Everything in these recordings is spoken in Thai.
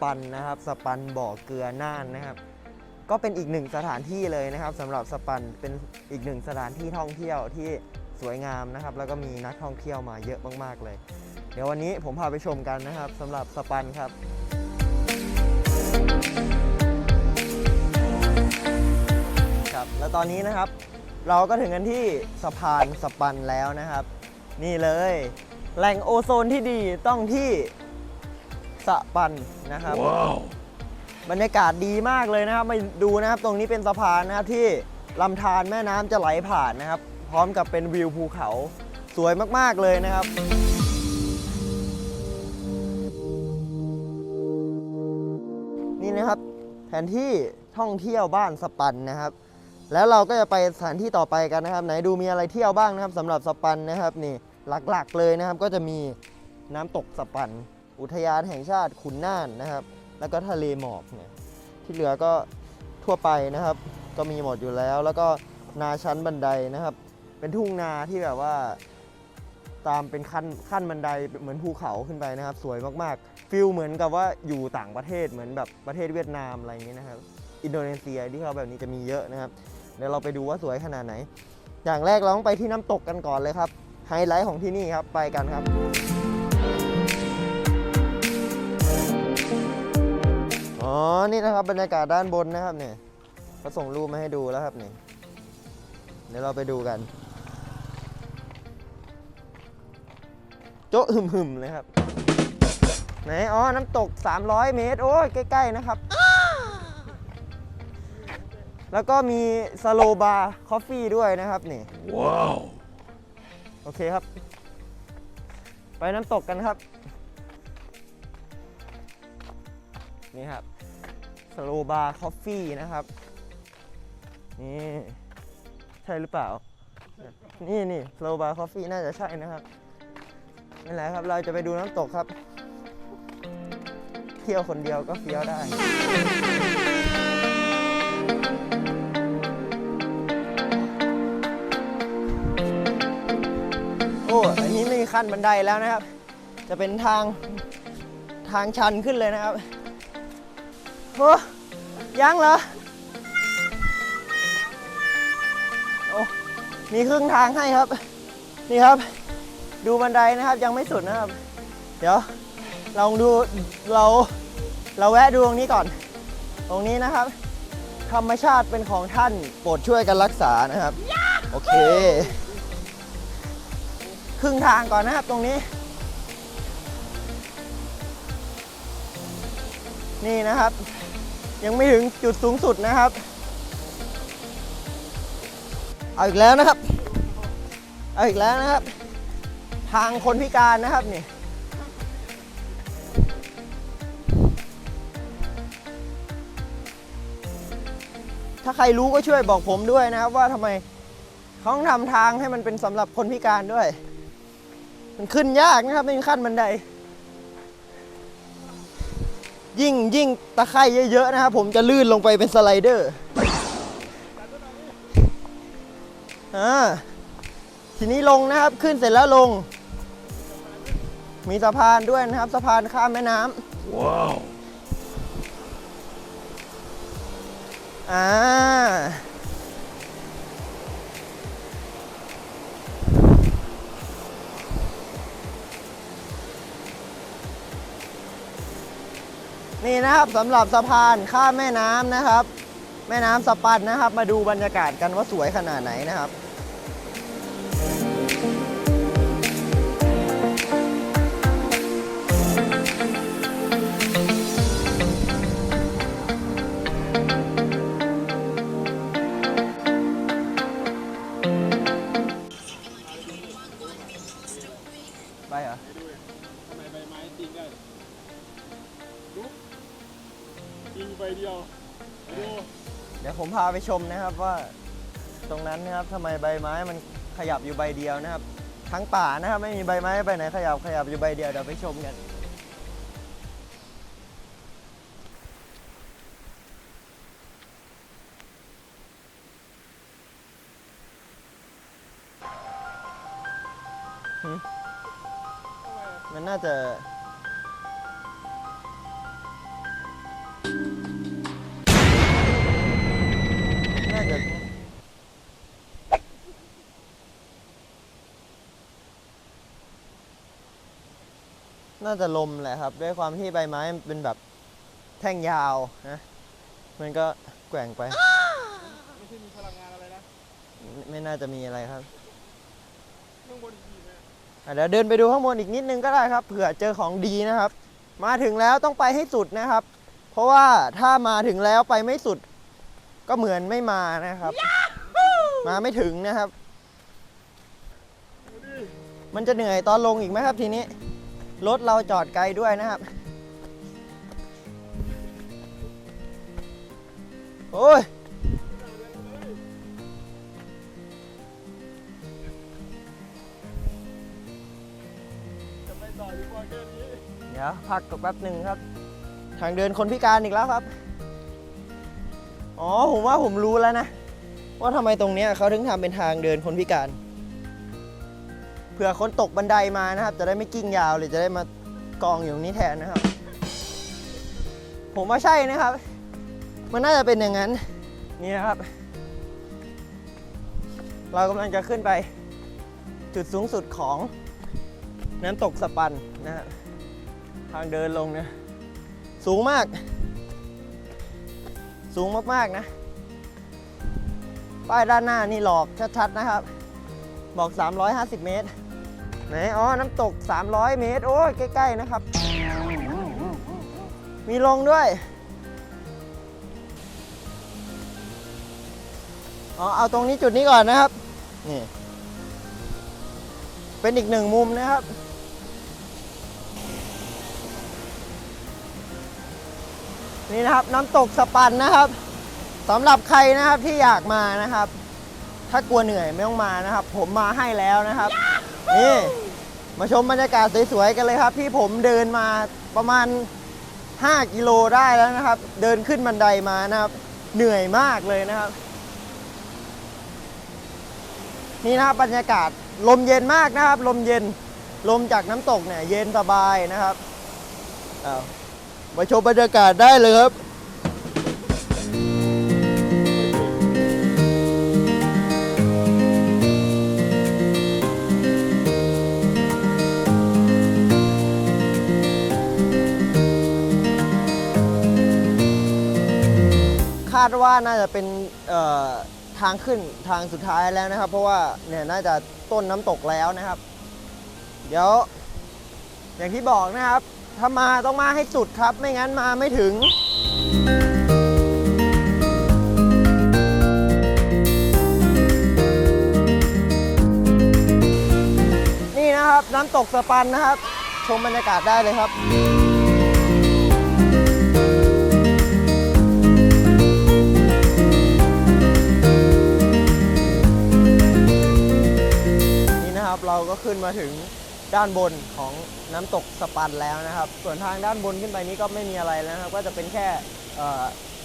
ปันนะครับสปันบ่อเกลือน่านนะครับ ก็เป็นอีกหนึ่งสถานที่เลยนะครับสำหรับสปันเป็นอีกหนึ่งสถานที่ท่องเที่ยวที่สวยงามนะครับ แล้วก็มีนักท่องเที่ยวมาเยอะมากๆเลย เดี๋ยววันนี้ผมพาไปชมกันนะครับสำหรับสปันครับครับแล้วตอนนี้นะครับ เราก็ถึงกันที่สะพานสปันแล้วนะครับ นี่เลย แหล่งโอโซนที่ดีต้องที่ สปันนะครับบรรยากาศดีมากเลยนะครับมาดูนะครับตรงนี้เป็นสะพานนะครับที่ลำธารแม่น้ำจะไหลผ่านนะครับ พร้อมกับเป็นวิวภูเขาสวยมากๆเลยนะครับ นี่นะครับแผนที่ท่องเที่ยวบ้านสปันนะครับ แล้วเราก็จะไปสถานที่ต่อไปกันนะครับ ไหนดูมีอะไรเที่ยวบ้างนะครับสำหรับสปันนะครับนี่หลักๆเลยนะครับก็จะมีน้ำตกสปัน อุทยานแห่งชาติขุนน่านนะครับ แล้วก็ทะเลหมอกเนี่ยที่เหลือก็ทั่วไปนะครับ ก็มีหมดอยู่แล้ว แล้วก็นาชั้นบันไดนะครับ เป็นทุ่งนาที่แบบว่า ตามเป็นขั้นขั้นบันไดเหมือนภูเขาขึ้นไปนะครับ สวยมากๆฟิลเหมือนกับว่าอยู่ต่างประเทศเหมือนแบบประเทศเวียดนามอะไรอย่างนี้นะครับ อินโดนีเซียที่เขาแบบนี้จะมีเยอะนะครับเดี๋ยวเราไปดูว่าสวยขนาดไหน อย่างแรกเราต้องไปที่น้ำตกกันก่อนเลยครับไฮไลท์ของที่นี่ครับไปกันครับ อ๋อ นี่นะครับบรรยากาศด้านบนนะครับเนี่ยเขาส่งรูปมาให้ดูแล้วครับเนี่ยเดี๋ยวเราไปดูกัน โจ๊ะหึมๆเลยครับ ไหน อ๋อ น้ำตก 300 เมตร โอ้ยใกล้ ๆ นะครับ แล้วก็มีสโลบาร์คอฟฟี่ด้วยนะครับนี่ว้าว โอเคครับ ไปน้ำตกกันครับ นี่ครับ สโลบาร์คอฟฟี่นะครับ นี่ใช่หรือเปล่า นี่นี่สโลบาร์คอฟฟี่น่าจะใช่นะครับนั่นแหละครับเราจะไปดูน้ำตกครับ เที่ยวคนเดียวก็เฟี้ยวได้โอ้อันนี้ไม่มีขั้นบันไดแล้วนะครับ จะเป็นทางทางชันขึ้นเลยนะครับ โอ้ยังเหรอ โอ้มีครึ่งทางให้ครับ นี่ครับ ดูบันไดนะครับยังไม่สุดนะครับ เดี๋ยวลองดูเราเราแวะดูตรงนี้ก่อน ตรงนี้นะครับ ธรรมชาติเป็นของท่านโปรดช่วยกันรักษานะครับ โอเค ครึ่งทางก่อนนะครับตรงนี้ นี่นะครับ ยังไม่ถึงจุดสูงสุดนะครับ เอาอีกแล้วนะครับ เอาอีกแล้วนะครับ ทางคนพิการนะครับนี่ถ้าใครรู้ก็ช่วยบอกผมด้วยนะครับ ว่าทำไมเขาต้องทำทางให้มันเป็นสำหรับคนพิการด้วย มันขึ้นยากนะครับ ไม่มีขั้นบันได ยิ่งยิ่งตะไคร่เยอะๆนะครับผมจะลื่นลงไปเป็นสไลเดอร์อ่าทีนี้ลงนะครับขึ้นเสร็จแล้วลง มีสะพานด้วยนะครับสะพานข้ามแม่น้ำว้าวอ่า นี่นะครับสำหรับสะพานข้ามแม่น้ำนะครับ แม่น้ำสปันนะครับ มาดูบรรยากาศกันว่าสวยขนาดไหนนะครับ พาไปชมนะครับว่าตรงนั้นนะครับทำไมใบไม้มันขยับอยู่ใบเดียวนะครับ ทั้งป่านะครับไม่มีใบไม้ใบไหนขยับขยับอยู่ใบเดียวเดี๋ยวไปชมกันมันน่าจะ น่าจะลมแหละครับ ด้วยความที่ใบไม้มันเป็นแบบแท่งยาวนะมันก็แกว่งไป ไม่ใช่มีพลังงานอะไรนะไม่ไม่น่าจะมีอะไรครับข้างบนมีไหมอะเดี๋ยวเดินไปดูข้างบนอีกนิดนึงก็ได้ครับเผื่อเจอของดีนะครับ มาถึงแล้วต้องไปให้สุดนะครับ เพราะว่าถ้ามาถึงแล้วไปไม่สุด ก็เหมือนไม่มานะครับ มาไม่ถึงนะครับดูดิมันจะเหนื่อยตอนลงอีกไหมครับทีนี้ รถเราจอดไกลด้วยนะครับ โอ้ย จะไปต่อดีกว่าแค่นี้ เดี๋ยวพักกับแป๊บหนึ่งครับ ทางเดินคนพิการอีกแล้วครับ อ๋อ ผมว่าผมรู้แล้วนะ ว่าทำไมตรงเนี้ยเขาถึงทำเป็นทางเดินคนพิการ เผื่อคนตกบันไดมานะครับ จะได้ไม่กิ้งยาวเลยจะได้มากองอยู่ตรงนี้แทนนะครับ ผมว่าใช่นะครับ มันน่าจะเป็นอย่างนั้น นี่นะครับ เรากำลังจะขึ้นไป จุดสูงสุดของน้ำตกสปันนะครับทางเดินลงนี่ยสูงมาก สูงมากๆนะ ป้ายด้านหน้านี่หลอกชัดๆนะครับ บอก 350 เมตร ไหนอ๋อ น้ำตก 300 เมตร โอ้ยใกล้ๆนะครับ มีลงด้วย อ๋อ เอาตรงนี้จุดนี้ก่อนนะครับ นี่ เป็นอีกหนึ่งมุมนะครับ นี่นะครับน้ำตกสปันนะครับสำหรับใครนะครับที่อยากมานะครับ ถ้ากลัวเหนื่อยไม่ต้องมานะครับ ผมมาให้แล้วนะครับ นี่มาชมบรรยากาศสวยๆกันเลยครับ ที่ผมเดินมาประมาณ 5 กิโลได้แล้วนะครับ เดินขึ้นบันไดมานะครับ เหนื่อยมากเลยนะครับ นี่นะครับบรรยากาศลมเย็นมากนะครับ ลมเย็นลมจากน้ำตกเนี่ยเย็นสบายนะครับามาชมบรรยากาศได้เลยครับ ดว่าน่าจะเป็นทางขึ้นทางสุดท้ายแล้วนะครับ เพราะว่าเนี่ยน่าจะต้นน้ำตกแล้วนะครับ เดี๋ยว อย่างที่บอกนะครับ ถ้ามาต้องมาให้สุดครับ ไม่งั้นมาไม่ถึงนี่นะครับน้ำตกสปันนะครับ ชมบรรยากาศได้เลยครับ ขึ้นมาถึงด้านบนของน้ำตกสปันแล้วนะครับ ส่วนทางด้านบนขึ้นไปนี้ก็ไม่มีอะไรแล้วนะครับ ก็จะเป็นแค่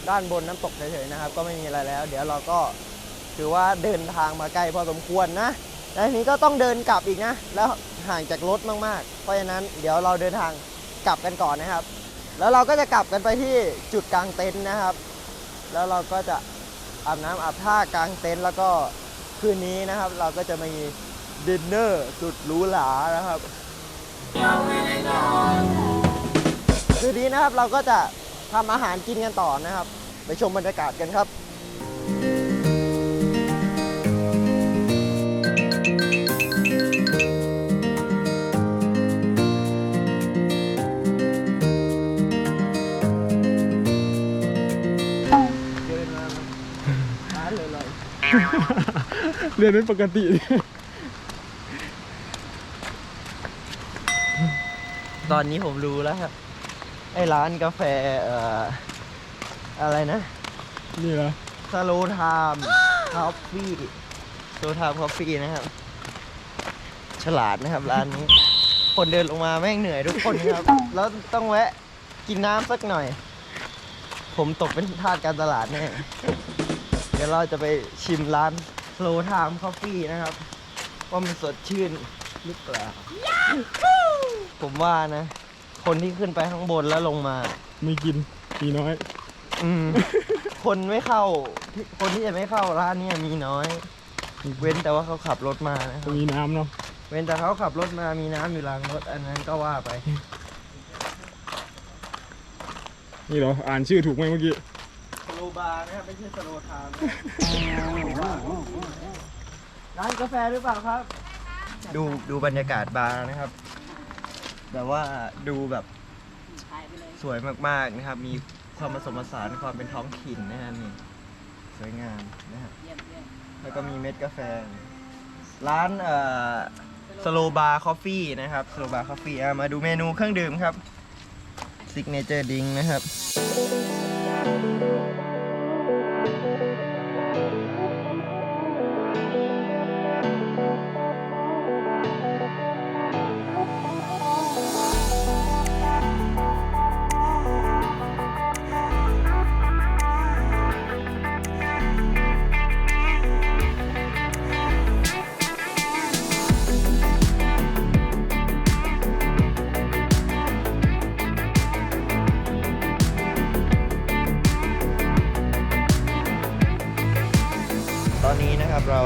ด้านบนน้ำตกเฉยๆนะครับ ก็ไม่มีอะไรแล้ว เดี๋ยวเราก็ถือว่าเดินทางมาไกล้พอสมควรนะแล้วทีนี้ก็ต้องเดินกลับอีกนะ แล้วห่างจากรถมากๆ เพราะฉะนั้นเดี๋ยวเราเดินทางกลับกันก่อนนะครับ แล้วเราก็จะกลับกันไปที่จุดกลางเต็นท์นะครับ แล้วเราก็จะอาบน้ำอาบท่ากลางเต็นท์แล้วก็คืนนี้นะครับ เราก็จะมี ดินเนอร์สุดหรูหรานะครับคืนนี้นะครับเราก็จะทำอาหารกินกันต่อนะครับ ไปชมบรรยากาศกันครับเดินมาร้านเลยเลยเรียนเป็นปกติ ตอนนี้ผมรู้แล้วครับ ไอ้ร้านกาแฟเอ่ออะไรนะนี่เหรอสโลไทม์คอฟฟี่สโลไทม์คอฟฟี่นะครับ ฉลาดนะครับร้านนี้ คนเดินลงมาแม่งเหนื่อยทุกคนครับ แล้วต้องแวะกินน้ำสักหน่อย ผมตกเป็นทาสการตลาดแน่เดี๋ยวเราจะไปชิมร้าน Slow Time Coffee นะครับ ว่ามันสดชื่นหรือเปล่า ผมว่านะ คนที่ขึ้นไปข้างบนแล้วลงมา ไม่กินมีน้อย อืม คนไม่เข้า คนที่จะไม่เข้าร้านเนี้มีน้อย เว้นแต่ว่าเขาขับรถมานะครับมีน้ำเนาะเว้นแต่เขาขับรถมามีน้ำอยู่หลังรถ อันนั้นก็ว่าไป นี่เหรอ อ่านชื่อถูกไหมเมื่อกี้สโลบาร์นะครับไม่ใช่สโลไทม์ร้านกาแฟหรือเปล่าครับ ดูดูบรรยากาศบาร์นะครับ แบบว่าดูแบบสวยมากๆนะครับ มีความผสมผสานความเป็นท้องถิ่นนะฮะนี่สวยงามนะฮะแล้วก็มีเม็ดกาแฟ ร้านเอ่อสโลบาร์คอฟฟี่นะครับสโลบาร์คอฟฟี่มาดูเมนูเครื่องดื่มครับซิกเนเจอร์ดิงนะครับ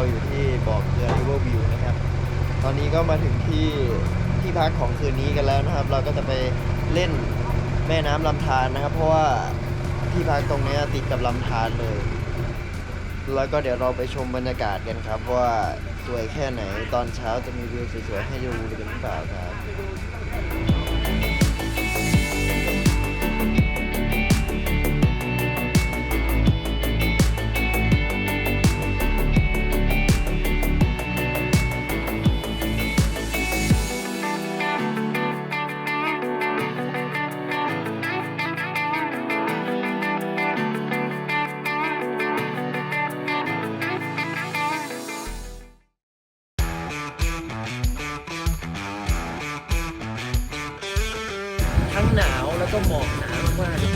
อยู่ที่บ่อเกลือริเวอร์วิวนะครับ ตอนนี้ก็มาถึงที่ที่พักของคืนนี้กันแล้วนะครับ เราก็จะไปเล่นแม่น้ำลำธารนะครับ เพราะว่าที่พักตรงนี้ติดกับลำธารเลย แล้วก็เดี๋ยวเราไปชมบรรยากาศกันครับ ว่าสวยแค่ไหนตอนเช้าจะมีวิวสวยๆให้ดูกันหรือเปล่าครับ ก็หมอกหนามากๆ